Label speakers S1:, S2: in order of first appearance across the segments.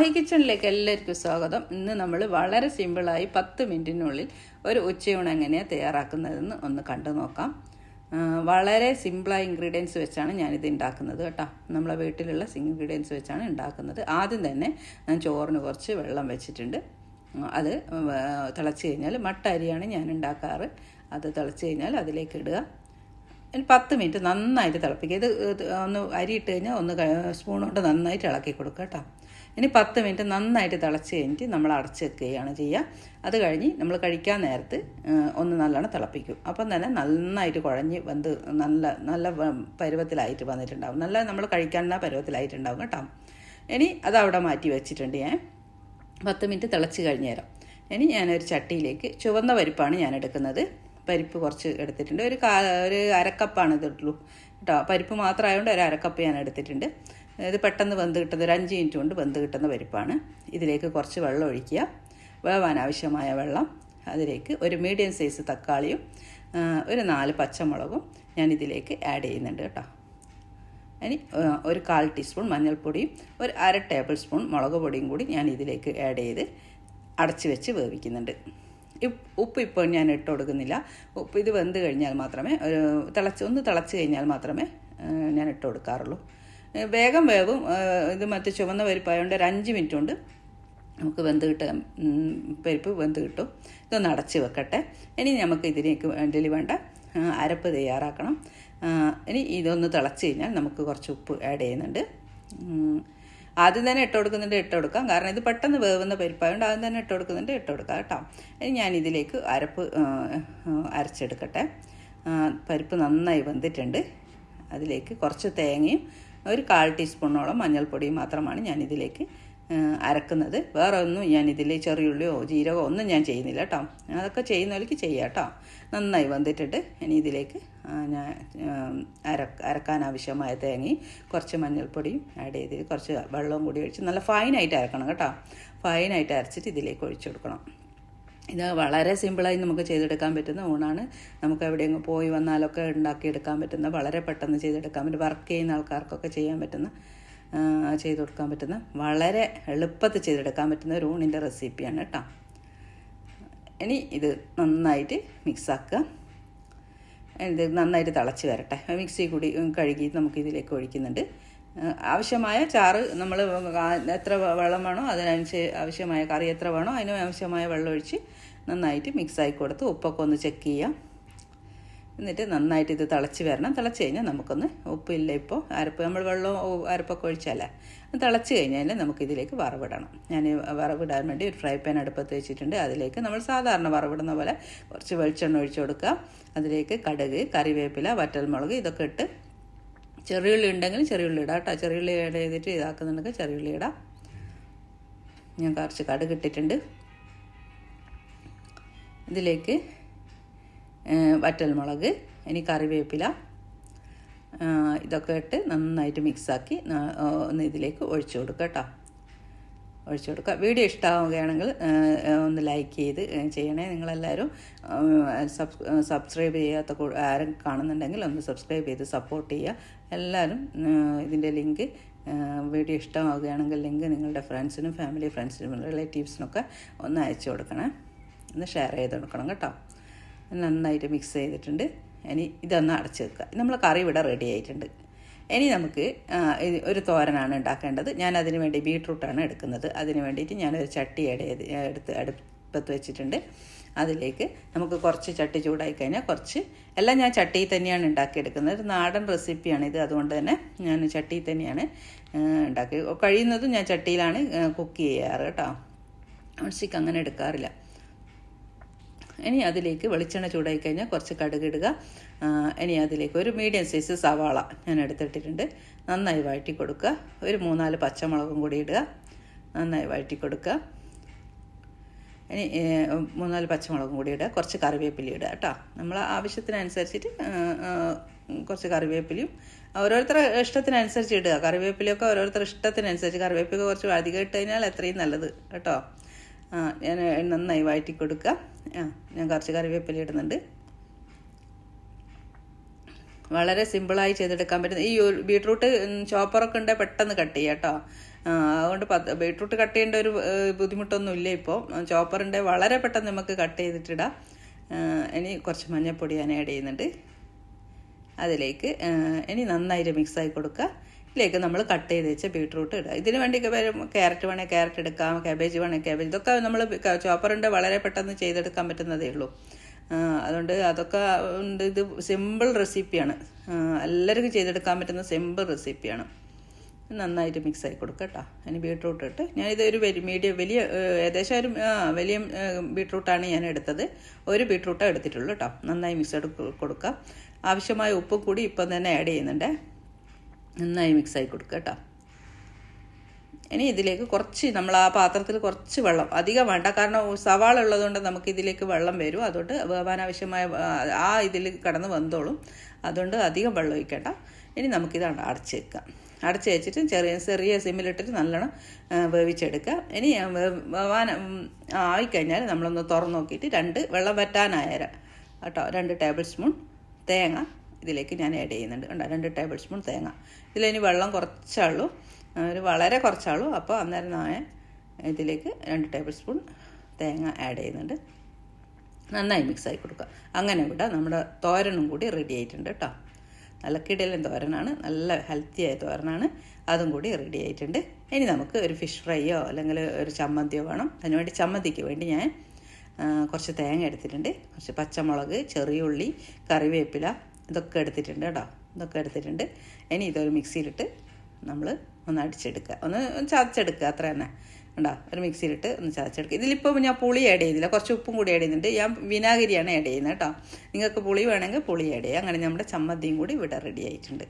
S1: മാഹി കിച്ചണിലേക്ക് എല്ലാവർക്കും സ്വാഗതം. ഇന്ന് നമ്മൾ വളരെ സിമ്പിളായി പത്ത് മിനിറ്റിനുള്ളിൽ ഒരു ഉച്ചയൂണ് എങ്ങനെയാണ് തയ്യാറാക്കുന്നതെന്ന് ഒന്ന് കണ്ടു നോക്കാം. വളരെ സിമ്പിളായ ഇൻഗ്രീഡിയൻസ് വെച്ചാണ് ഞാനിത് ഉണ്ടാക്കുന്നത് കേട്ടോ. നമ്മളെ വീട്ടിലുള്ള ഇൻഗ്രീഡിയൻസ് വെച്ചാണ് ഉണ്ടാക്കുന്നത് ആദ്യം തന്നെ ഞാൻ ചോറിന് കുറച്ച് വെള്ളം വെച്ചിട്ടുണ്ട്. അത് തിളച്ച് കഴിഞ്ഞാൽ മട്ട അരിയാണ് ഞാൻ ഉണ്ടാക്കാറ് അത് തിളച്ച് കഴിഞ്ഞാൽ അതിലേക്ക് ഇടുക. പത്ത് മിനിറ്റ് നന്നായിട്ട് തിളപ്പിക്കുക. ഇത് ഒന്ന് അരി ഇട്ട് കഴിഞ്ഞാൽ ഒന്ന് സ്പൂൺ കൊണ്ട് നന്നായിട്ട് ഇളക്കി കൊടുക്കുക കേട്ടോ. ഇനി പത്ത് മിനിറ്റ് നന്നായിട്ട് തിളച്ച് കഴിഞ്ഞിട്ട് നമ്മൾ അടച്ച് വെക്കുകയാണ് ചെയ്യുക. അത് കഴിഞ്ഞ് നമ്മൾ കഴിക്കാൻ നേരത്ത് ഒന്ന് നല്ലോണം തിളപ്പിക്കും. അപ്പം തന്നെ നന്നായിട്ട് കുഴഞ്ഞ് വെന്ത് നല്ല നല്ല പരുവത്തിലായിട്ട് വന്നിട്ടുണ്ടാവും. നല്ല നമ്മൾ കഴിക്കാനുള്ള പരുവത്തിലായിട്ടുണ്ടാവും കേട്ടോ. ഇനി അത് അവിടെ മാറ്റി വെച്ചിട്ടുണ്ട് ഞാൻ. പത്ത് മിനിറ്റ് തിളച്ച് കഴിഞ്ഞ് തരാം. ഇനി ഞാനൊരു ചട്ടിയിലേക്ക് ചുവന്ന പരിപ്പാണ് ഞാൻ എടുക്കുന്നത്. പരിപ്പ് കുറച്ച് എടുത്തിട്ടുണ്ട്. ഒരു കാ ഒരു അരക്കപ്പാണ് ഇതുള്ളൂ. കേട്ടോ പരിപ്പ് മാത്രമായതുകൊണ്ട് ഒരു അരക്കപ്പ് ഞാൻ എടുത്തിട്ടുണ്ട്. ഇത് പെട്ടെന്ന് വെന്ത് കിട്ടുന്ന ഒരു അഞ്ച് മിനിറ്റ് കൊണ്ട് വെന്ത് കിട്ടുന്ന പരിപ്പാണ്. ഇതിലേക്ക് കുറച്ച് വെള്ളം ഒഴിക്കുക. വേവാൻ ആവശ്യമായ വെള്ളം. അതിലേക്ക് ഒരു മീഡിയം സൈസ് തക്കാളിയും ഒരു നാല് പച്ചമുളകും ഞാൻ ഇതിലേക്ക് ആഡ് ചെയ്യുന്നുണ്ട് കേട്ടോ. ഇനി ഒരു കാൽ ടീസ്പൂൺ മഞ്ഞൾപ്പൊടിയും ഒരു അര ടേബിൾ സ്പൂൺ മുളക് പൊടിയും കൂടി ഞാൻ ഇതിലേക്ക് ആഡ് ചെയ്ത് അടച്ചു വെച്ച് വേവിക്കുന്നുണ്ട്. ഉപ്പ് ഇപ്പോൾ ഞാൻ ഇട്ട് കൊടുക്കുന്നില്ല. ഉപ്പ് ഇത് വെന്ത് കഴിഞ്ഞാൽ മാത്രമേ ഒരു തിളച്ച് ഒന്ന് തിളച്ച് കഴിഞ്ഞാൽ മാത്രമേ ഞാൻ ഇട്ട് കൊടുക്കാറുള്ളൂ. വേഗം വേവും. ഇത് മറ്റേ ചുവന്ന പരിപ്പായതുകൊണ്ട് ഒരു അഞ്ച് മിനിറ്റ് കൊണ്ട് നമുക്ക് വെന്ത് കിട്ടാൻ ഉം, പരിപ്പ് വെന്ത് കിട്ടും. ഇതൊന്ന് അടച്ച് വെക്കട്ടെ. ഇനി നമുക്ക് ഇതിലേക്ക് വേണ്ടി വേണ്ട അരപ്പ് തയ്യാറാക്കണം. ഇനി ഇതൊന്ന് തിളച്ച് കഴിഞ്ഞാൽ നമുക്ക് കുറച്ച് ഉപ്പ് ആഡ് ചെയ്യുന്നുണ്ട്. ആദ്യം തന്നെ ഇട്ട് കൊടുക്കുന്നുണ്ട് ഇട്ട് കൊടുക്കാം. കാരണം ഇത് പെട്ടെന്ന് വേവുന്ന പരിപ്പായതുകൊണ്ട് ആദ്യം തന്നെ ഇട്ട് കൊടുക്കുന്നുണ്ട് ഇട്ട് കൊടുക്കാം കേട്ടോ. ഞാൻ ഇതിലേക്ക് അരപ്പ് അരച്ചെടുക്കട്ടെ. പരിപ്പ് നന്നായി വെന്തിട്ടുണ്ട്. അതിലേക്ക് കുറച്ച് തേങ്ങയും ഒരു കാൽ ടീസ്പൂണോളം മഞ്ഞൾപ്പൊടിയും മാത്രമാണ് ഞാൻ ഇതിലേക്ക് അരക്കുന്നത്. വേറെ ഒന്നും ഞാൻ ഇതിൽ ചെറിയുള്ളിയോ ജീരകമോ ഒന്നും ഞാൻ ചെയ്യുന്നില്ല കേട്ടോ അതൊക്കെ ചെയ്യുന്നവർക്ക് ചെയ്യാം കേട്ടോ നന്നായി വന്നിട്ടുണ്ട്. ഇനി ഇതിലേക്ക് ഞാൻ അര അരക്കാൻ ആവശ്യമായ തേങ്ങയും കുറച്ച് മഞ്ഞൾപ്പൊടിയും ആഡ് ചെയ്ത് കുറച്ച് വെള്ളവും കൂടി ഒഴിച്ച് നല്ല ഫൈനായിട്ട് അരക്കണം കേട്ടോ. ഫൈനായിട്ട് അരച്ചിട്ട് ഇതിലേക്ക് ഒഴിച്ചു കൊടുക്കണം. ഇത് വളരെ സിമ്പിളായി നമുക്ക് ചെയ്തെടുക്കാൻ പറ്റുന്ന ഊണാണ്. നമുക്ക് എവിടെയെങ്കിലും പോയി വന്നാലൊക്കെ ഉണ്ടാക്കിയെടുക്കാൻ പറ്റുന്ന വളരെ പെട്ടെന്ന് ചെയ്തെടുക്കാൻ പറ്റും വർക്ക് ചെയ്യുന്ന ആൾക്കാർക്കൊക്കെ ചെയ്യാൻ പറ്റുന്ന ചെയ്ത് കൊടുക്കാൻ പറ്റുന്ന വളരെ എളുപ്പത്തിൽ ചെയ്തെടുക്കാൻ പറ്റുന്ന ഒരു ഊണിന്റെ റെസിപ്പിയാണ് കേട്ടോ ഇനി ഇത് നന്നായിട്ട് മിക്സാക്കുക ഇത് നന്നായിട്ട് തിളച്ച് വരട്ടെ. മിക്സി കൂടി കഴുകി നമുക്ക് ഇതിലേക്ക് ഒഴിക്കുന്നുണ്ട് ആവശ്യമായ ചാറ് നമ്മൾ എത്ര വെള്ളം വേണോ അതിനനുസരിച്ച് ആവശ്യമായ കറി എത്ര വേണോ അതിന് ആവശ്യമായ വെള്ളം ഒഴിച്ച് നന്നായിട്ട് മിക്സായി കൊടുത്ത് ഉപ്പൊക്കെ ഒന്ന് ചെക്ക് ചെയ്യാം. എന്നിട്ട് നന്നായിട്ട് ഇത് തിളച്ച് വരണം. തിളച്ച് കഴിഞ്ഞാൽ നമുക്കൊന്ന് ഉപ്പില്ല ഇപ്പോൾ അരപ്പ് നമ്മൾ വെള്ളം അരപ്പൊക്കെ ഒഴിച്ചാലേ തിളച്ച് കഴിഞ്ഞാൽ നമുക്കിതിലേക്ക് വറവിടണം. ഞാൻ വറവിടാൻ വേണ്ടി ഒരു ഫ്രൈ പാൻ അടുപ്പത്ത് വെച്ചിട്ടുണ്ട്. അതിലേക്ക് നമ്മൾ സാധാരണ വറവിടുന്ന പോലെ കുറച്ച് വെളിച്ചെണ്ണ ഒഴിച്ച് കൊടുക്കുക. അതിലേക്ക് കടുക് കറിവേപ്പില വറ്റൽമുളക് ഇതൊക്കെ ഇട്ട് ചെറിയുള്ളി ഉണ്ടെങ്കിൽ ചെറിയുള്ളി ഇടാം കേട്ടോ. ചെറിയുള്ളി ആഡ് ചെയ്തിട്ട് ഇതാക്കുന്നുണ്ടെങ്കിൽ ചെറിയുള്ളി ഇടാം. ഞാൻ കുറച്ച് കടുക് ഇട്ടിട്ടുണ്ട്. ഇതിലേക്ക് വറ്റൽമുളക് ഇനി കറിവേപ്പില ഇതൊക്കെ ഇട്ട് നന്നായിട്ട് മിക്സാക്കി ഒന്ന് ഇതിലേക്ക് ഒഴിച്ചു കൊടുക്കുക കേട്ടോ ഒഴിച്ചു കൊടുക്കുക വീഡിയോ ഇഷ്ടമാവുകയാണെങ്കിൽ ഒന്ന് ലൈക്ക് ചെയ്ത് ചെയ്യണേ. നിങ്ങളെല്ലാവരും സബ് സബ്സ്ക്രൈബ് ചെയ്യാത്ത ആരും കാണുന്നുണ്ടെങ്കിൽ ഒന്ന് സബ്സ്ക്രൈബ് ചെയ്ത് സപ്പോർട്ട് ചെയ്യുക. എല്ലാവരും ഇതിന്റെ ലിങ്ക് വീഡിയോ ഇഷ്ടമാവുകയാണെങ്കിൽ ലിങ്ക് നിങ്ങളുടെ ഫ്രണ്ട്സിനും ഫാമിലി ഫ്രണ്ട്സിനും റിലേറ്റീവ്സിനൊക്കെ ഒന്ന് അയച്ചു കൊടുക്കണേ. ഒന്ന് ഷെയർ ചെയ്ത് കൊടുക്കണം കേട്ടോ. നന്നായിട്ട് മിക്സ് ചെയ്തിട്ടുണ്ട്. ഇനി ഇതൊന്ന് അടച്ച് വെക്കുക. നമ്മൾ കറി ഇവിടെ റെഡി ആയിട്ടുണ്ട്. ഇനി നമുക്ക് ഒരു തോരനാണ് ഉണ്ടാക്കേണ്ടത്. ഞാൻ അതിന് വേണ്ടി ബീട്രൂട്ടാണ് എടുക്കുന്നത്. അതിന് വേണ്ടിയിട്ട് ഞാനൊരു ചട്ടി ഇടയത് എടുത്ത് അടുപ്പത്ത് വെച്ചിട്ടുണ്ട്. അതിലേക്ക് നമുക്ക് കുറച്ച് ചട്ടി ചൂടായി കഴിഞ്ഞാൽ കുറച്ച് എല്ലാം ഞാൻ ചട്ടിയിൽ തന്നെയാണ് ഉണ്ടാക്കിയെടുക്കുന്നത്. ഒരു നാടൻ റെസിപ്പിയാണ് ഇത്. അതുകൊണ്ട് തന്നെ ഞാൻ ചട്ടിയിൽ തന്നെയാണ് ഉണ്ടാക്കി. കഴിയുന്നതും ഞാൻ ചട്ടിയിലാണ് കുക്ക് ചെയ്യാറ് കേട്ടോ. ഉച്ചയ്ക്ക് അങ്ങനെ എടുക്കാറില്ല. ഇനി അതിലേക്ക് വെളിച്ചെണ്ണ ചൂടായി കഴിഞ്ഞാൽ കുറച്ച് കടുക് ഇടുക. ഇനി അതിലേക്ക് ഒരു മീഡിയം സൈസ് സവാള ഞാൻ എടുത്തിട്ടിട്ടുണ്ട്. നന്നായി വഴറ്റി കൊടുക്കുക. ഒരു മൂന്നാൽ പച്ചമുളകും കൂടി ഇടുക. നന്നായി വഴറ്റി കൊടുക്കുക. ഇനി മൂന്നാൽ പച്ചമുളകും കൂടി ഇടുക. കുറച്ച് കറിവേപ്പില ഇടുക കേട്ടോ. നമ്മൾ ആവശ്യത്തിനനുസരിച്ചിട്ട് കുറച്ച് കറിവേപ്പിലയും ഓരോരുത്തരുടെ ഇഷ്ടത്തിനനുസരിച്ച് ഇടുക. കറിവേപ്പിലയൊക്കെ ഓരോരുത്തരുടെ ഇഷ്ടത്തിനനുസരിച്ച് കറിവേപ്പിലൊക്കെ കുറച്ച് അധികം ഇട്ട് കഴിഞ്ഞാൽ അത്രയും നല്ലത് കേട്ടോ. ഞാൻ നന്നായി വഴറ്റി കൊടുക്കുക. ആ ഞാൻ കുറച്ച് കറിവേപ്പില ഇടുന്നുണ്ട്. വളരെ സിമ്പിളായി ചെയ്തെടുക്കാൻ പറ്റുന്ന ഈ ബീട്രൂട്ട് ചോപ്പറൊക്കെ ഉണ്ടെങ്കിൽ പെട്ടെന്ന് കട്ട് ചെയ്യാം കേട്ടോ അതുകൊണ്ട് പത്ത് ബീട്രൂട്ട് കട്ട് ചെയ്യേണ്ട ഒരു ബുദ്ധിമുട്ടൊന്നും ഇല്ല ഇപ്പോൾ ചോപ്പറിന്റെ വളരെ പെട്ടെന്ന് നമുക്ക് കട്ട് ചെയ്തിട്ടിടാം. ഇനി കുറച്ച് മഞ്ഞൾപ്പൊടി ഞാൻ ആഡ് ചെയ്യുന്നുണ്ട്. അതിലേക്ക് ഇനി നന്നായിട്ട് മിക്സായി കൊടുക്കുക. ഇതിലേക്ക് നമ്മൾ കട്ട് ചെയ്ത് വെച്ച ബീട്രൂട്ട് ഇടുക. ഇതിന് വേണ്ടി ക്യാരറ്റ് വേണേൽ ക്യാരറ്റ് എടുക്കാം കാബേജ് വേണേൽ കാബേജ് ഇതൊക്കെ നമ്മൾ ചോപ്പറിന്റെ വളരെ പെട്ടെന്ന് ചെയ്തെടുക്കാൻ പറ്റുന്നതേ ഉള്ളൂ. അതുകൊണ്ട് അതൊക്കെ ഉണ്ട് ഇത് സിമ്പിൾ റെസിപ്പിയാണ് എല്ലാവർക്കും ചെയ്തെടുക്കാൻ പറ്റുന്ന സിമ്പിൾ റെസിപ്പിയാണ് നന്നായിട്ട് മിക്സ് ആയി കൊടുക്കുക കേട്ടോ അതിന് ബീട്രൂട്ട് ഇട്ട് ഞാനിത് ഒരു മീഡിയം വലിയ ഏകദേശം ഒരു വലിയ ബീട്രൂട്ടാണ് ഞാൻ എടുത്തത്. ഒരു ബീട്രൂട്ടാണ് എടുത്തിട്ടുള്ളൂ കേട്ടോ നന്നായി മിക്സ് എടുത്ത് കൊടുക്കുക ആവശ്യമായ ഉപ്പും കൂടി ഇപ്പം തന്നെ ആഡ് ചെയ്യുന്നുണ്ട്. നന്നായി മിക്സ് ആയി കൊടുക്കുക കേട്ടോ. ഇനി ഇതിലേക്ക് കുറച്ച് നമ്മൾ ആ പാത്രത്തിൽ കുറച്ച് വെള്ളം അധികം വേണ്ട. കാരണം സവാള ഉള്ളതുകൊണ്ട് നമുക്ക് ഇതിലേക്ക് വെള്ളം വരും. അതുകൊണ്ട് വേവാൻ ആവശ്യമായ ആ- ഇതിൽ കടന്ന് വന്നോളും. അതുകൊണ്ട് അധികം വെള്ളം ഒഴിക്കേണ്ട. ഇനി നമുക്കിതാണ് അടച്ച് വെക്കാം. അടച്ച് വെച്ചിട്ട് ചെറിയ ചെറിയ സിമ്മിലിട്ടിട്ട് നല്ലോണം വേവിച്ചെടുക്കാം. വേവിച്ചെടുക്കുക ഇനി വേവാൻ ആയിക്കഴിഞ്ഞാൽ നമ്മളൊന്ന് തുറന്ന് നോക്കിയിട്ട് രണ്ട് വെള്ളം വറ്റാനായ കേട്ടോ രണ്ട് ടേബിൾ സ്പൂൺ തേങ്ങ ഇതിലേക്ക് ഞാൻ ആഡ് ചെയ്യുന്നുണ്ട്. കണ്ടോ? രണ്ട് ടേബിൾ സ്പൂൺ തേങ്ങ. ഇതിലിനി വെള്ളം കുറച്ചാളൂ. ഒരു വളരെ കുറച്ചാളൂ. അപ്പോൾ അന്നേരം ഞാൻ ഇതിലേക്ക് രണ്ട് ടേബിൾ സ്പൂൺ തേങ്ങ ആഡ് ചെയ്യുന്നുണ്ട്. നന്നായി മിക്സ് ആയി കൊടുക്കുക. അങ്ങനെ ഇവിടെ നമ്മുടെ തോരനും കൂടി റെഡി ആയിട്ടുണ്ട് കേട്ടോ. നല്ല കിടലൻ തോരനാണ്. നല്ല ഹെൽത്തി ആയ തോരനാണ്. അതും കൂടി റെഡി ആയിട്ടുണ്ട്. ഇനി നമുക്ക് ഒരു ഫിഷ് ഫ്രൈയോ അല്ലെങ്കിൽ ഒരു ചമ്മന്തിയോ വേണം. അതിനുവേണ്ടി ചമ്മന്തിക്ക് വേണ്ടി ഞാൻ കുറച്ച് തേങ്ങ എടുത്തിട്ടുണ്ട്. കുറച്ച് പച്ചമുളക് ചെറിയ ഉള്ളി കറിവേപ്പില ഇതൊക്കെ എടുത്തിട്ടുണ്ട് കേട്ടോ. ഇതൊക്കെ എടുത്തിട്ടുണ്ട്. ഇനി ഇതൊരു മിക്സിയിലിട്ട് നമ്മൾ ഒന്ന് അടിച്ചെടുക്കുക. ഒന്ന് ചതച്ചെടുക്കുക അത്ര തന്നെ. ഉണ്ടോ ഒരു മിക്സിയിലിട്ട് ഒന്ന് ചതച്ചെടുക്കുക. ഇതിലിപ്പോൾ ഞാൻ പുളി ആഡ് ചെയ്യുന്നില്ല. കുറച്ച് ഉപ്പും കൂടി ആഡ് ചെയ്യുന്നുണ്ട്. ഞാൻ വിനാഗിരിയാണ് ആഡ് ചെയ്യുന്നത് കേട്ടോ. നിങ്ങൾക്ക് പുളി വേണമെങ്കിൽ പുളി ആഡ് ചെയ്യുക അങ്ങനെ നമ്മുടെ ചമ്മന്തിയും കൂടി ഇവിടെ റെഡി ആയിട്ടുണ്ട്.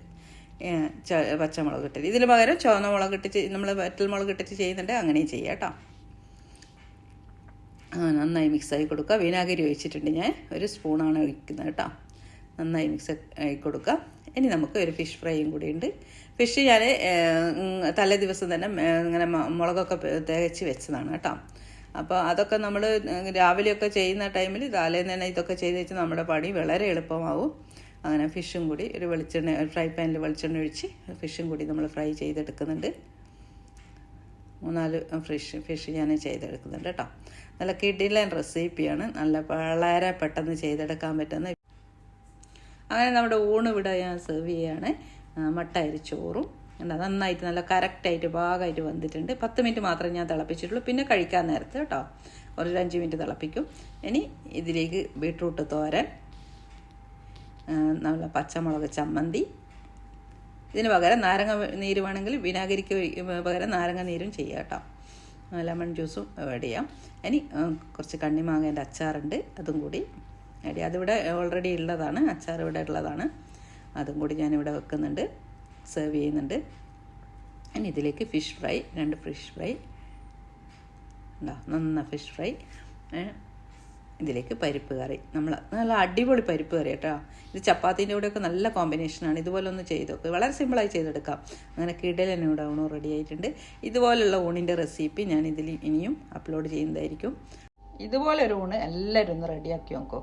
S1: പച്ചമുളക് ഇട്ടിട്ട്. ഇതിന് പകരം ചുവന്ന മുളക് ഇട്ടിട്ട് നമ്മൾ വറ്റൽ മുളക് ഇട്ടിട്ട് ചെയ്യുന്നുണ്ട്. അങ്ങനെയും ചെയ്യാം കേട്ടോ. നന്നായി മിക്സായി കൊടുക്കുക. വിനാഗിരി ഒഴിച്ചിട്ടുണ്ട് ഞാൻ. ഒരു സ്പൂണാണ് ഒഴിക്കുന്നത് കേട്ടോ. നന്നായി മിക്സ് ആയി കൊടുക്കുക ഇനി നമുക്ക് ഒരു ഫിഷ് ഫ്രൈയും കൂടി ഉണ്ട്. ഫിഷ് ഞാൻ തലേ ദിവസം തന്നെ ഇങ്ങനെ മുളകൊക്കെ തികച്ച് വെച്ചതാണ് കേട്ടോ. അപ്പോൾ അതൊക്കെ നമ്മൾ രാവിലെയൊക്കെ ചെയ്യുന്ന ടൈമിൽ തലേന്ന് തന്നെ ഇതൊക്കെ ചെയ്ത് വെച്ച് നമ്മുടെ പണി വളരെ എളുപ്പമാവും. അങ്ങനെ ഫിഷും കൂടി ഒരു വെളിച്ചെണ്ണ ഒരു ഫ്രൈ പാനിൽ വെളിച്ചെണ്ണ ഒഴിച്ച് ഫിഷും കൂടി നമ്മൾ ഫ്രൈ ചെയ്തെടുക്കുന്നുണ്ട്. മൂന്നാൽ ഫിഷ് ഫിഷ് ഞാൻ ചെയ്തെടുക്കുന്നുണ്ട് കേട്ടോ. നല്ല കിടിലൻ റെസിപ്പിയാണ് നല്ല വളരെ പെട്ടെന്ന് ചെയ്തെടുക്കാൻ പറ്റുന്ന അങ്ങനെ നമ്മുടെ ഊണ് ഇവിടെ ഞാൻ സെർവ് ചെയ്യാണ്. മട്ടയരി ചോറും എന്താ നന്നായിട്ട് നല്ല കറക്റ്റായിട്ട് ഭാഗമായിട്ട് വന്നിട്ടുണ്ട്. പത്ത് മിനിറ്റ് മാത്രമേ ഞാൻ തിളപ്പിച്ചിട്ടുള്ളൂ. പിന്നെ കഴിക്കാൻ നേരത്ത് കേട്ടോ. ഒരു അഞ്ച് മിനിറ്റ് തിളപ്പിക്കും. ഇനി ഇതിലേക്ക് ബീട്രൂട്ട് തോരൻ നല്ല പച്ചമുളക് ചമ്മന്തി. ഇതിന് പകരം നാരങ്ങ നീര് വേണമെങ്കിൽ വിനാഗിരിക്ക് പകരം നാരങ്ങ നീരും ചെയ്യാം കേട്ടോ. ലെമൺ ജ്യൂസും ആഡ് ചെയ്യാം. ഇനി കുറച്ച് കണ്ണിമാങ്ങേന്റെ അച്ചാറുണ്ട്. അതും കൂടി ചെയ്യാം അതിവിടെ ഓൾറെഡി ഉള്ളതാണ് അച്ചാർ ഇവിടെ ഉള്ളതാണ്. അതും കൂടി ഞാനിവിടെ വെക്കുന്നുണ്ട് സെർവ് ചെയ്യുന്നുണ്ട്. ഇനി ഇതിലേക്ക് ഫിഷ് ഫ്രൈ രണ്ട് ഫിഷ് ഫ്രൈ ഉണ്ടോ നന്ന ഫിഷ് ഫ്രൈ ഇതിലേക്ക് പരിപ്പ് കറി. നമ്മൾ നല്ല അടിപൊളി പരിപ്പ് കറി കേട്ടോ. ഇത് ചപ്പാത്തിന്റെ കൂടെയൊക്കെ നല്ല കോമ്പിനേഷനാണ് ഇതുപോലെ ഒന്ന് ചെയ്ത് നോക്കുക വളരെ സിമ്പിളായി ചെയ്തെടുക്കാം. അങ്ങനെ കിടലന്നെ ഇവിടെ ഊണ് റെഡി ആയിട്ടുണ്ട്. ഇതുപോലുള്ള ഊണിന്റെ റെസിപ്പി ഞാൻ ഇതിൽ ഇനിയും അപ്ലോഡ് ചെയ്യുന്നതായിരിക്കും. ഇതുപോലെ ഒരു ഊണ് എല്ലാവരും ഒന്ന് റെഡിയാക്കി നോക്കൂ.